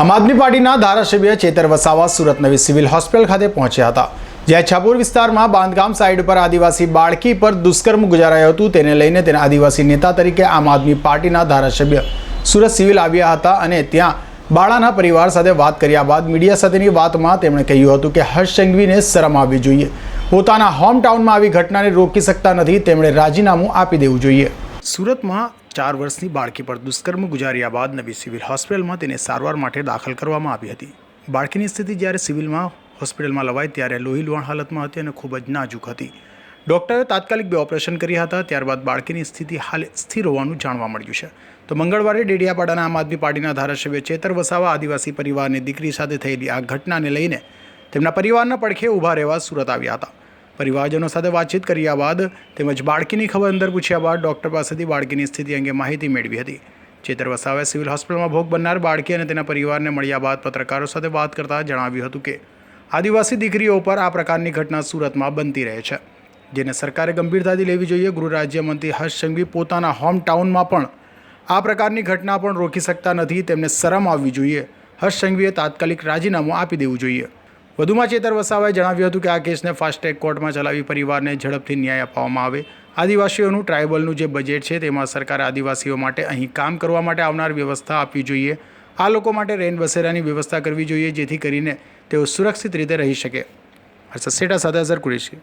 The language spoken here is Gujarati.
આમ આદમી પાર્ટીના ધારાસભ્ય ચેતર વસાવા સુરત નવી સિવિલ હોસ્પિટલ ખાતે પહોંચ્યા હતા. જ્યાં છાપુર વિસ્તારમાં બાંધકામ સાઇટ પર આદિવાસી બાળકી પર દુષ્કર્મ ગુજારાયું હતું. તેને લઈને તેના આદિવાસી નેતા તરીકે આમ આદમી પાર્ટીના ધારાસભ્ય સુરત સિવિલ આવ્યા હતા અને ત્યાં બાળાના પરિવાર સાથે વાત કર્યા બાદ મીડિયા સાથેની વાતમાં તેમણે કહ્યું હતું કે હર્ષ સંઘવીને શરમ આવવી જોઈએ. પોતાના હોમ ટાઉનમાં આવી ઘટનાને રોકી શકતા નથી. તેમણે રાજીનામું આપી દેવું જોઈએ. સુરતમાં ચાર વર્ષની બાળકી પર દુષ્કર્મ ગુજાર્યા બાદ નવી સિવિલ હોસ્પિટલમાં તેને સારવાર માટે દાખલ કરવામાં આવી હતી. બાળકીની સ્થિતિ જ્યારે સિવિલમાં હોસ્પિટલમાં લવાઈ ત્યારે લોહી લોહાણ હાલતમાં હતી અને ખૂબ જ નાજુક હતી. ડૉક્ટરે તાત્કાલિક બે ઓપરેશન કર્યા હતા, ત્યારબાદ બાળકીની સ્થિતિ હાલ સ્થિર હોવાનું જાણવા મળ્યું છે. તો મંગળવારે ડેડિયાપાડાના આમ આદમી પાર્ટીના ધારાસભ્ય ચેતર વસાવા આદિવાસી પરિવારની દીકરી સાથે થયેલી આ ઘટનાને લઈને તેમના પરિવારના પડખે ઊભા રહેવા સુરત આવ્યા હતા. પરિવારજનો સાથે વાતચીત કર્યા બાદ તેમજ બાળકીની ખબર અંદર પૂછ્યા બાદ ડૉક્ટર પાસેથી બાળકીની સ્થિતિ અંગે માહિતી મેળવી હતી. ચેતર વસાવે સિવિલ હોસ્પિટલમાં ભોગ બનનાર બાળકી અને તેના પરિવારને મળ્યા બાદ પત્રકારો સાથે વાત કરતા જણાવ્યું હતું કે, આદિવાસી દીકરીઓ પર આ પ્રકારની ઘટના સુરતમાં બનતી રહે છે. જેને સરકારે ગંભીરતાથી લેવી જોઈએ, ગૃહ રાજ્યમંત્રી હર્ષ સંઘવી પોતાના હોમ ટાઉનમાં પણ આ પ્રકારની ઘટના પણ રોકી શકતા નથી. તેમને શરમ આવવી જોઈએ. હર્ષ સંઘવીએ તાત્કાલિક રાજીનામું આપી દેવું જોઈએ. વધુમાં ચેતર વસાવાએ જણાવ્યું હતું કે આ કેસને ફાસ્ટ ટ્રેક કોર્ટમાં ચલાવી પરિવારને ઝડપથી ન્યાય આપવામાં આવે. આદિવાસીઓનું ટ્રાઇબલનું જે બજેટ છે, તેમાં સરકારે આદિવાસીઓ માટે અહીં કામ કરવા માટે આવનાર વ્યવસ્થા આપવી જોઈએ. આ લોકો માટે રેન બસેરાની વ્યવસ્થા કરવી જોઈએ, જેથી કરીને તેઓ સુરક્ષિત રીતે રહી શકે. હર્ષદ સેટા સાથે અઝર કુરેશી.